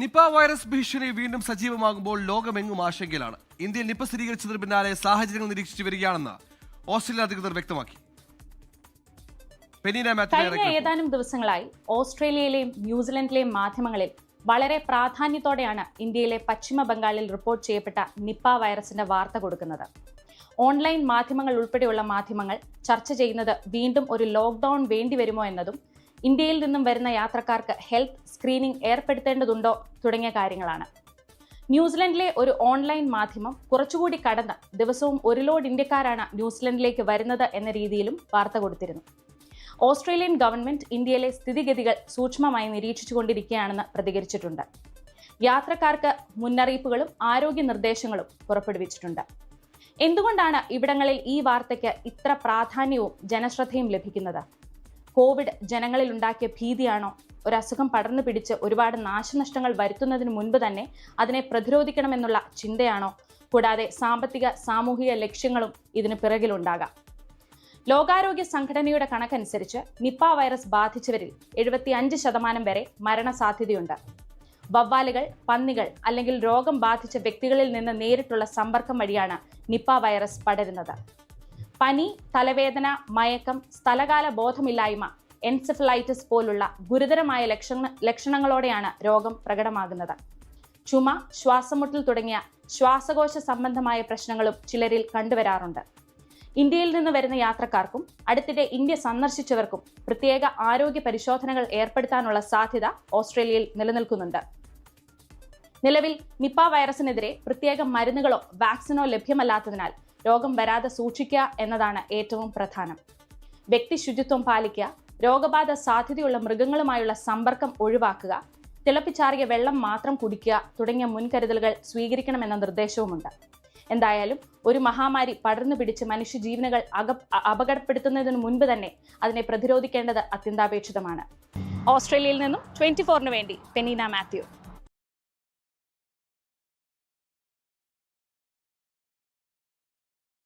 Nipah virus ഭീഷണി വീണ്ടും സജീവമാകുമ്പോൾ ലോകമെങ്ങും ആശങ്കയിലാണ്. ഇന്ത്യയിൽ നിപ സ്ഥിരീകരിച്ചതിന് പിന്നാലെ സാഹചര്യങ്ങൾ നിരീക്ഷിച്ചു വരികയാണെന്ന് ഓസ്ട്രേലിയ അധികൃതർ വ്യക്തമാക്കി. കഴിഞ്ഞ ഏതാനും ദിവസങ്ങളായി ഓസ്ട്രേലിയയിലെയും ന്യൂസിലൻഡിലെയും മാധ്യമങ്ങളിൽ വളരെ പ്രാധാന്യത്തോടെയാണ് ഇന്ത്യയിലെ പശ്ചിമ ബംഗാളിൽ റിപ്പോർട്ട് ചെയ്യപ്പെട്ട നിപ്പ വൈറസിന്റെ വാർത്ത കൊടുക്കുന്നത്. ഓൺലൈൻ മാധ്യമങ്ങൾ ഉൾപ്പെടെയുള്ള മാധ്യമങ്ങൾ ചർച്ച ചെയ്യുന്നത് വീണ്ടും ഒരു ലോക്ക്ഡൌൺ വേണ്ടിവരുമോ എന്നതും ഇന്ത്യയിൽ നിന്നും വരുന്ന യാത്രക്കാർക്ക് ഹെൽത്ത് സ്ക്രീനിംഗ് ഏർപ്പെടുത്തേണ്ടതുണ്ടോ തുടങ്ങിയ കാര്യങ്ങളാണ്. ന്യൂസിലൻഡിലെ ഒരു ഓൺലൈൻ മാധ്യമം കുറച്ചുകൂടി കടന്ന് ദിവസവും ഒരു ലോഡ് ഇന്ത്യക്കാരാണ് ന്യൂസിലൻഡിലേക്ക് വരുന്നത് എന്ന രീതിയിലും വാർത്ത കൊടുത്തിരുന്നു. ഓസ്ട്രേലിയൻ ഗവൺമെന്റ് ഇന്ത്യയിലെ സ്ഥിതിഗതികൾ സൂക്ഷ്മമായി നിരീക്ഷിച്ചുകൊണ്ടിരിക്കുകയാണെന്ന് പ്രതികരിച്ചിട്ടുണ്ട്. യാത്രക്കാർക്ക് മുന്നറിയിപ്പുകളും ആരോഗ്യ നിർദ്ദേശങ്ങളും പുറപ്പെടുവിച്ചിട്ടുണ്ട്. എന്തുകൊണ്ടാണ് ഇവിടങ്ങളിൽ ഈ വാർത്തയ്ക്ക് ഇത്ര പ്രാധാന്യവും ജനശ്രദ്ധയും ലഭിക്കുന്നത്? കോവിഡ് ജനങ്ങളിൽ ഉണ്ടാക്കിയ ഭീതിയാണോ? ഒരു അസുഖം പടർന്നു പിടിച്ച് ഒരുപാട് നാശനഷ്ടങ്ങൾ വരുത്തുന്നതിന് മുൻപ് തന്നെ അതിനെ പ്രതിരോധിക്കണമെന്നുള്ള ചിന്തയാണോ? കൂടാതെ സാമ്പത്തിക സാമൂഹിക ലക്ഷ്യങ്ങളും ഇതിന് പിറകിലുണ്ടാകാം. ലോകാരോഗ്യ സംഘടനയുടെ കണക്കനുസരിച്ച് നിപ്പ വൈറസ് ബാധിച്ചവരിൽ എഴുപത്തി അഞ്ച് ശതമാനം വരെ മരണസാധ്യതയുണ്ട്. വവ്വാലുകൾ പന്നികൾ അല്ലെങ്കിൽ രോഗം ബാധിച്ച വ്യക്തികളിൽ നിന്ന് നേരിട്ടുള്ള സമ്പർക്കം വഴിയാണ് നിപ്പ വൈറസ് പടരുന്നത്. പനി തലവേദന മയക്കം സ്ഥലകാല ബോധമില്ലായ്മ എൻസെഫലൈറ്റിസ് പോലുള്ള ഗുരുതരമായ ലക്ഷണ ലക്ഷണങ്ങളോടെയാണ് രോഗം പ്രകടമാകുന്നത്. ചുമ ശ്വാസമുട്ടൽ തുടങ്ങിയ ശ്വാസകോശ സംബന്ധമായ പ്രശ്നങ്ങളും ചിലരിൽ കണ്ടുവരാറുണ്ട്. ഇന്ത്യയിൽ നിന്ന് വരുന്ന യാത്രക്കാർക്കും അടുത്തിടെ ഇന്ത്യ സന്ദർശിച്ചവർക്കും പ്രത്യേക ആരോഗ്യ പരിശോധനകൾ ഏർപ്പെടുത്താനുള്ള സാധ്യത ഓസ്ട്രേലിയയിൽ നിലനിൽക്കുന്നുണ്ട്. നിലവിൽ നിപ്പ വൈറസിനെതിരെ പ്രത്യേക മരുന്നുകളോ വാക്സിനോ ലഭ്യമല്ലാത്തതിനാൽ രോഗം വരാതെ സൂക്ഷിക്കുക എന്നതാണ് ഏറ്റവും പ്രധാനം. വ്യക്തി ശുചിത്വം പാലിക്കുക രോഗബാധ സാധ്യതയുള്ള മൃഗങ്ങളുമായുള്ള സമ്പർക്കം ഒഴിവാക്കുക തിളപ്പിച്ചാറിയ വെള്ളം മാത്രം കുടിക്കുക തുടങ്ങിയ മുൻകരുതലുകൾ സ്വീകരിക്കണമെന്ന നിർദ്ദേശവുമുണ്ട്. എന്തായാലും ഒരു മഹാമാരി പടർന്നു പിടിച്ച് മനുഷ്യജീവനുകൾ അക അപകടപ്പെടുത്തുന്നതിന് മുൻപ് തന്നെ അതിനെ പ്രതിരോധിക്കേണ്ടത് അത്യന്താപേക്ഷിതമാണ്. ഓസ്ട്രേലിയയിൽ നിന്നും ട്വന്റി ഫോറിന് വേണ്ടി പെനീന മാത്യു.